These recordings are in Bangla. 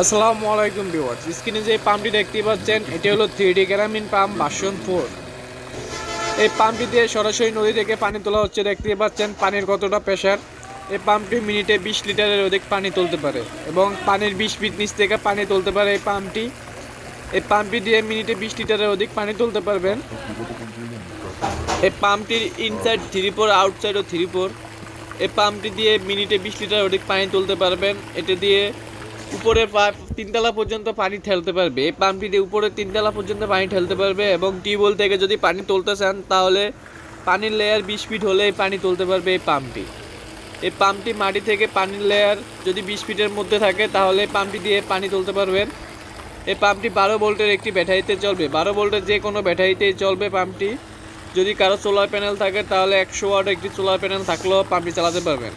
আসসালামু আলাইকুম ভিউয়ার্স। স্ক্রিনে যে পাম্পটি দেখতে পাচ্ছেন, এটি হলো থ্রি গ্রামীণ পাম্প ভার্সন ফোর এই পাম্পটি দিয়ে সরাসরি নদী থেকে পানি তোলা হচ্ছে। দেখতে পাচ্ছেন পানির কতটা প্রেশার এই পাম্পটি মিনিটে বিশ লিটারের অধিক পানি তুলতে পারে এবং পানির বিশ ফিট নিচ থেকে পানি তুলতে পারে এই পাম্পটি। এই পাম্পটি দিয়ে মিনিটে বিশ লিটারের অধিক পানি তুলতে পারবেন। এই পাম্পটির ইনসাইড থ্রি ফোর আউটসাইড ও থ্রি ফোর এই পাম্পটি দিয়ে মিনিটে বিশ লিটার অধিক পানি তুলতে পারবেন। এটা দিয়ে উপরে তিনতলা পর্যন্ত পানি ঠেলতে পারবে এই পাম্পটি দিয়ে উপরে তিনতলা পর্যন্ত পানি ঠেলতে পারবে এবং টিউবওয়েল থেকে যদি পানি তুলতে চান, তাহলে পানির লেয়ার বিশ ফিট হলে পানি তুলতে পারবে এই পাম্পটি এই পাম্পটি মাটি থেকে পানির লেয়ার যদি বিশ ফিটের মধ্যে থাকে, তাহলে পাম্পটি দিয়ে পানি তুলতে পারবেন। এই পাম্পটি বারো ভোল্টের একটি ব্যাটারিতে চলবে। বারো ভোল্টের যে কোনো ব্যাটারিতেই চলবে পাম্পটি যদি কারও সোলার প্যানেল থাকে, তাহলে একশো ওয়াট একটি সোলার প্যানেল থাকলেও পাম্পটি চালাতে পারবেন।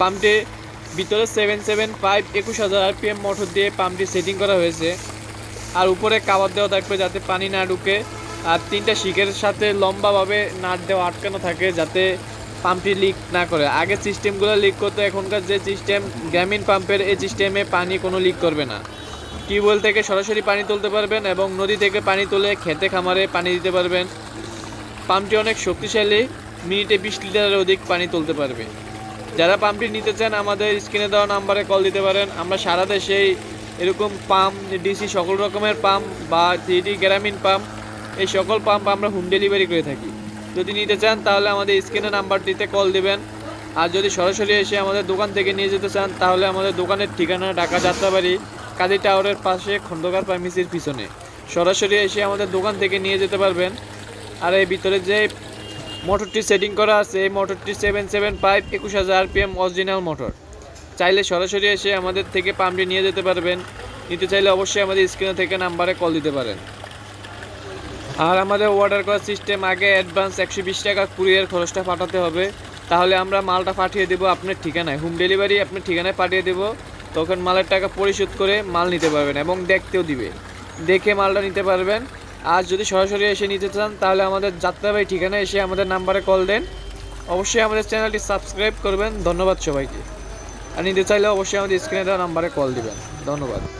পাম্পটি ভিতরে সেভেন সেভেন ফাইভ একুশ হাজার আরপিএম মোটর দিয়ে পাম্পটি সেটিং করা হয়েছে। আর উপরে কাবার দেওয়া থাকবে যাতে পানি না ঢুকে। আর তিনটা শিকের সাথে লম্বাভাবে নাট দেওয়া আটকানো থাকে যাতে পাম্পটি লিক না করে। আগে সিস্টেমগুলো লিক করতো, এখনকার যে সিস্টেম গ্রামীণ পাম্পের এই সিস্টেমে পানি কোনো লিক করবে না। টিউবওয়েল থেকে সরাসরি পানি তুলতে পারবেন এবং নদী থেকে পানি তুলে খেতে খামারে পানি দিতে পারবেন। পাম্পটি অনেক শক্তিশালী, মিনিটে বিশ লিটারের অধিক পানি তুলতে পারবে। যারা পাম্পটি নিতে চান, আমাদের স্ক্রিনে দেওয়া নাম্বারে কল দিতে পারেন। আমরা সারা দেশেই এরকম পাম্প, ডিসি সকল রকমের পাম্প বা থ্রিডি গ্রামীণ পাম্প, এই সকল পাম্প আমরা হোম ডেলিভারি করে থাকি। যদি নিতে চান, তাহলে আমাদের স্ক্রিনে নাম্বারটিতে কল দিবেন। আর যদি সরাসরি এসে আমাদের দোকান থেকে নিয়ে যেতে চান, তাহলে আমাদের দোকানের ঠিকানা ঢাকা যাত্রাবাড়ি, কাজী টাওয়ারের পাশে খন্দকার ফার্মেসির পিছনে। সরাসরি এসে আমাদের দোকান থেকে নিয়ে যেতে পারবেন। আর এই ভিতরে যে মোটরটি সেটিং করা আছে এই মোটরটি সেভেন সেভেন ফাইভ একুশ হাজার আরপিএম অরিজিনাল মোটর। চাইলে সরাসরি এসে আমাদের থেকে পাম্পটি নিয়ে যেতে পারবেন। নিতে চাইলে অবশ্যই আমাদের স্ক্রিনে থেকে নাম্বারে কল দিতে পারেন। আর আমাদের অর্ডার করার সিস্টেম আগে অ্যাডভান্স একশো বিশ টাকা কুরিয়ার খরচটা পাঠাতে হবে। তাহলে আমরা মালটা পাঠিয়ে দেবো আপনার ঠিকানায়। হোম ডেলিভারি আপনার ঠিকানায় পাঠিয়ে দেবো। তখন মালের টাকা পরিশোধ করে মাল নিতে পারবেন এবং দেখতেও দিবে। দেখে মালটা নিতে পারবেন। আর যদি সরাসরি এসে নিতে চান, তাহলে আমাদের যাত্রাবাড়ি ঠিকানা এসে আমাদের নাম্বারে কল দেন। অবশ্যই আমাদের চ্যানেলটি সাবস্ক্রাইব করবেন। ধন্যবাদ সবাইকে। আর নিতে চাইলে অবশ্যই আমাদের স্ক্রিনে দেওয়া নাম্বারে কল দিবেন। ধন্যবাদ।